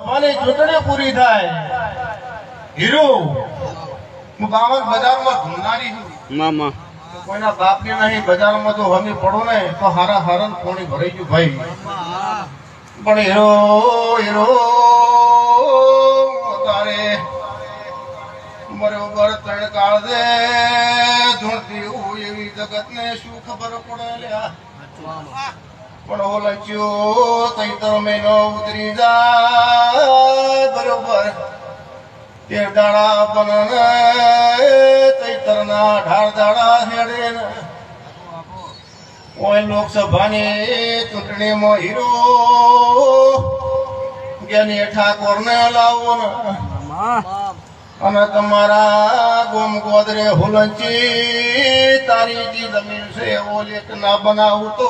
ચૂંટણી પૂરી થાય. હીરો હું બાવન બજારમાં ઘૂમનારી છું. મામા. કોઈના બાપની નહીં બજારમાં જો હમી પડો ને તો હારા હારણ કોણી ભરાઈ ગયું ભાઈ. પણ હીરો હીરો તારે મરે ઉપર ત્રણ કાળ દે. ધૂણતી હું એવી જગતને શું ખબર પડે પણ પણ ઓલચ્યો તૈતર મહિનો ઉતરી જાય. તે દાડા બનને તૈતર ના અઢાર દાડા હેડે ઓય લોકસભાની ચૂંટણીમાં હીરો જ્ઞાની ઠાકોર ને લાવો અને તમારા ગોમ ગોદરે હુલંચી તારી જી જમીન છે એવો લેખ ના બનાવું તો